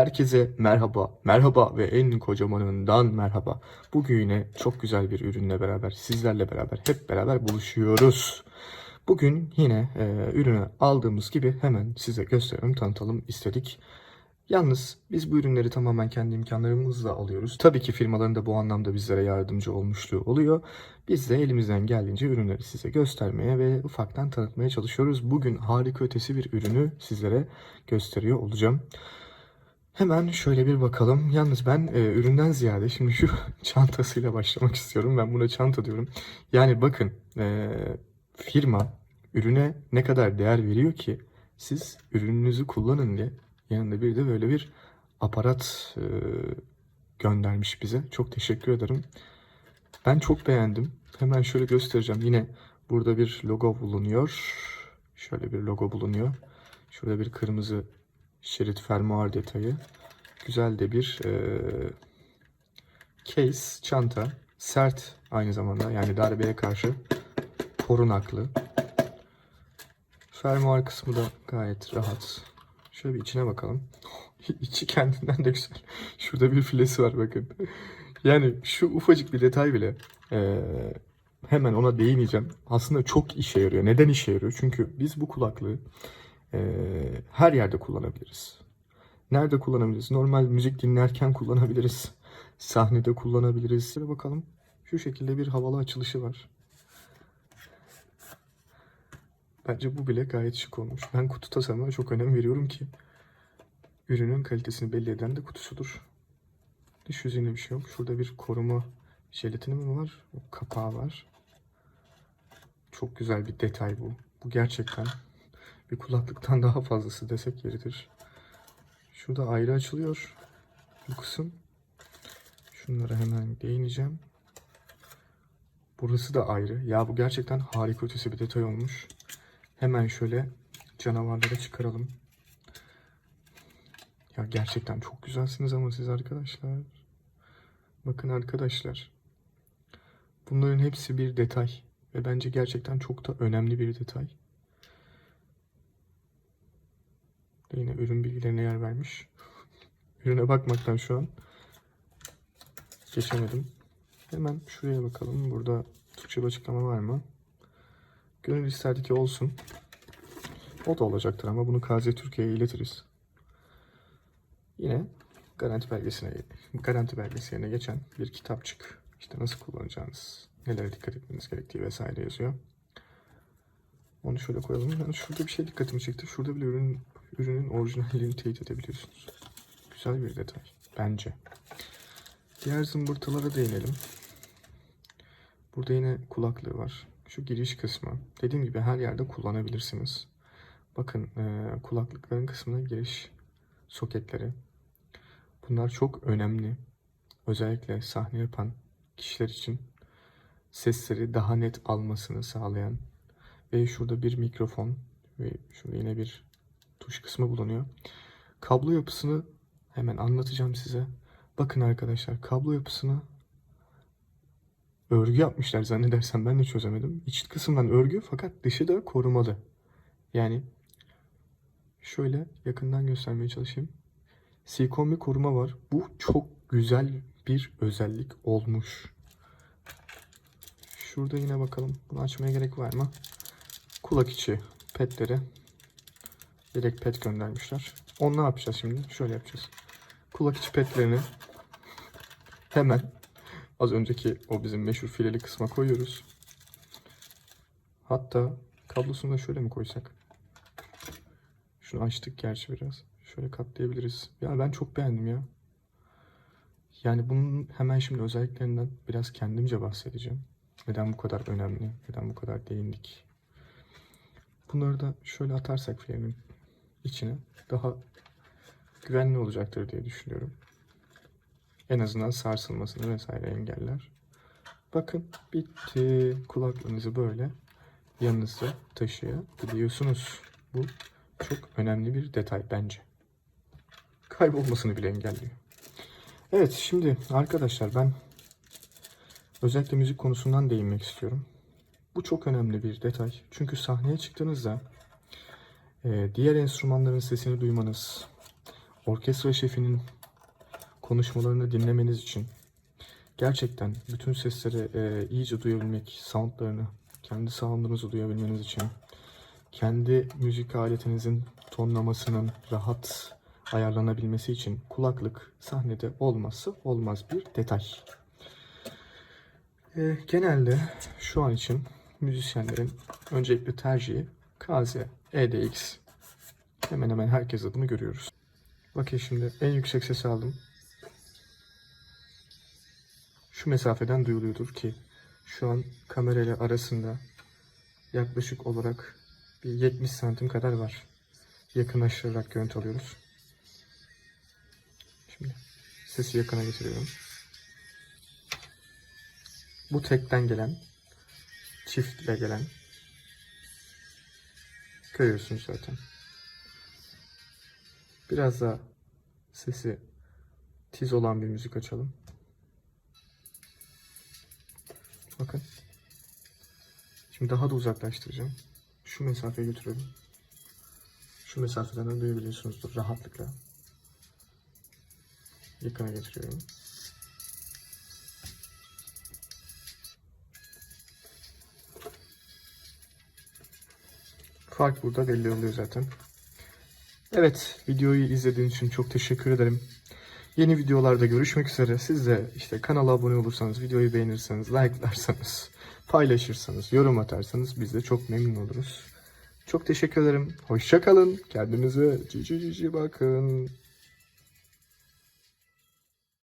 Herkese merhaba, merhaba ve en kocamanından merhaba. Bugün yine çok güzel bir ürünle beraber, sizlerle beraber, hep beraber buluşuyoruz. Bugün yine e, ürünü aldığımız gibi hemen size gösterelim, tanıtalım istedik. Yalnız biz bu ürünleri tamamen kendi imkanlarımızla alıyoruz. Tabii ki firmaların da bu anlamda bizlere yardımcı olmuşluğu oluyor. Biz de elimizden geldiğince ürünleri size göstermeye ve ufaktan tanıtmaya çalışıyoruz. Bugün harika ötesi bir ürünü sizlere gösteriyor olacağım. Hemen şöyle bir bakalım. Yalnız ben e, üründen ziyade şimdi şu çantasıyla başlamak istiyorum. Ben buna çanta diyorum. Yani bakın e, firma ürüne ne kadar değer veriyor ki siz ürününüzü kullanın diye yanında bir de böyle bir aparat e, göndermiş bize. Çok teşekkür ederim. Ben çok beğendim. Hemen şöyle göstereceğim. Yine burada bir logo bulunuyor. Şöyle bir logo bulunuyor. Şurada bir kırmızı şerit fermuar detayı. Güzel de bir e, case, çanta. Sert aynı zamanda yani darbeye karşı korunaklı. Fermuar kısmı da gayet rahat. Şöyle bir içine bakalım. İçi kendinden de güzel. Şurada bir filesi var bakın. Yani şu ufacık bir detay bile e, hemen ona değineceğim. Aslında çok işe yarıyor. Neden işe yarıyor? Çünkü biz bu kulaklığı e, her yerde kullanabiliriz. Nerede kullanabiliriz? Normal müzik dinlerken kullanabiliriz. Sahnede kullanabiliriz. Şöyle bakalım. Şu şekilde bir havalı açılışı var. Bence bu bile gayet şık olmuş. Ben kutu tasarımına çok önem veriyorum ki ürünün kalitesini belli eden de kutusudur. Dış yüzeyinde bir şey yok. Şurada bir koruma jelatini mi var? O kapağı var. Çok güzel bir detay bu. Bu gerçekten bir kulaklıktan daha fazlası desek yeridir. Şurada ayrı açılıyor bu kısım. Şunlara hemen değineceğim. Burası da ayrı. Ya bu gerçekten harika ötesi bir detay olmuş. Hemen şöyle canavarları çıkaralım. Ya gerçekten çok güzelsiniz ama siz arkadaşlar. Bakın arkadaşlar. Bunların hepsi bir detay. Ve bence gerçekten çok da önemli bir detay. Yine ürün bilgilerine yer vermiş. Ürüne bakmaktan şu an geçemedim. Hemen şuraya bakalım. Burada Türkçe açıklama var mı? Gönül isterdi ki olsun. O da olacaktır ama bunu KZ Türkiye'ye iletiriz. Yine garanti belgesine garanti belgesi yerine geçen bir kitapçık. İşte nasıl kullanacağınız, nelere dikkat etmeniz gerektiği vesaire yazıyor. Onu şöyle koyalım. Yani şurada bir şey dikkatimi çekti. Şurada bile ürün, ürünün orijinalliğini teyit edebiliyorsunuz. Güzel bir detay. Bence. Diğer zımbırtılara değinelim. Burada yine kulaklığı var. Şu giriş kısmı. Dediğim gibi her yerde kullanabilirsiniz. Bakın e, kulaklıkların kısmına giriş soketleri. Bunlar çok önemli. Özellikle sahne yapan kişiler için sesleri daha net almasını sağlayan ve şurada bir mikrofon ve şurada yine bir tuş kısmı bulunuyor. Kablo yapısını hemen anlatacağım size. Bakın arkadaşlar kablo yapısını örgü yapmışlar zannedersem ben de çözemedim. İç kısımdan örgü fakat dışı da korumalı. Yani şöyle yakından göstermeye çalışayım. Silikon bir koruma var. Bu çok güzel bir özellik olmuş. Şurada yine bakalım. Bunu açmaya gerek var mı? Kulak içi petleri. Direkt pet göndermişler. Onu ne yapacağız şimdi? Şöyle yapacağız. Kulak içi petlerini hemen az önceki o bizim meşhur fileli kısma koyuyoruz. Hatta kablosunu da şöyle mi koysak? Şunu açtık gerçi biraz. Şöyle katlayabiliriz. Ya ben çok beğendim ya. Yani bunun hemen şimdi özelliklerinden biraz kendimce bahsedeceğim. Neden bu kadar önemli? Neden bu kadar değindik? Bunları da şöyle atarsak filmin içine daha güvenli olacaktır diye düşünüyorum. En azından sarsılmasını vesaire engeller. Bakın bitti. Kulaklığınızı böyle yanınızda taşıyabiliyorsunuz. Bu çok önemli bir detay bence. Kaybolmasını bile engelliyor. Evet şimdi arkadaşlar ben özellikle müzik konusundan değinmek istiyorum. Bu çok önemli bir detay. Çünkü sahneye çıktığınızda diğer enstrümanların sesini duymanız, orkestra şefinin konuşmalarını dinlemeniz için gerçekten bütün sesleri e, iyice duyabilmek, soundlarını, kendi sound'unuzu duyabilmeniz için kendi müzik aletinizin tonlamasının rahat ayarlanabilmesi için kulaklık sahnede olmazsa olmaz bir detay. E, genelde şu an için müzisyenlerin öncelikli tercihi KZ, EDX. Hemen hemen herkes adını görüyoruz. Bakın şimdi en yüksek sesi aldım. Şu mesafeden duyuluyordur ki şu an kamerayla arasında yaklaşık olarak bir 70 santim kadar var. Yakınlaştırarak görüntü alıyoruz. Şimdi sesi yakına getiriyorum. Bu tekten gelen, çiftle gelen. Görüyorsunuz zaten. Biraz daha sesi tiz olan bir müzik açalım. Bakın. Şimdi daha da uzaklaştıracağım. Şu mesafeye götürelim. Şu mesafeden de duyabiliyorsunuzdur rahatlıkla. Yakına getiriyorum. Fark burada belli oluyor zaten. Evet, videoyu izlediğiniz için çok teşekkür ederim. Yeni videolarda görüşmek üzere. Siz de işte kanala abone olursanız, videoyu beğenirseniz, like'larsanız, paylaşırsanız, yorum atarsanız biz de çok memnun oluruz. Çok teşekkür ederim. Hoşça kalın. Kendinize cici cici bakın.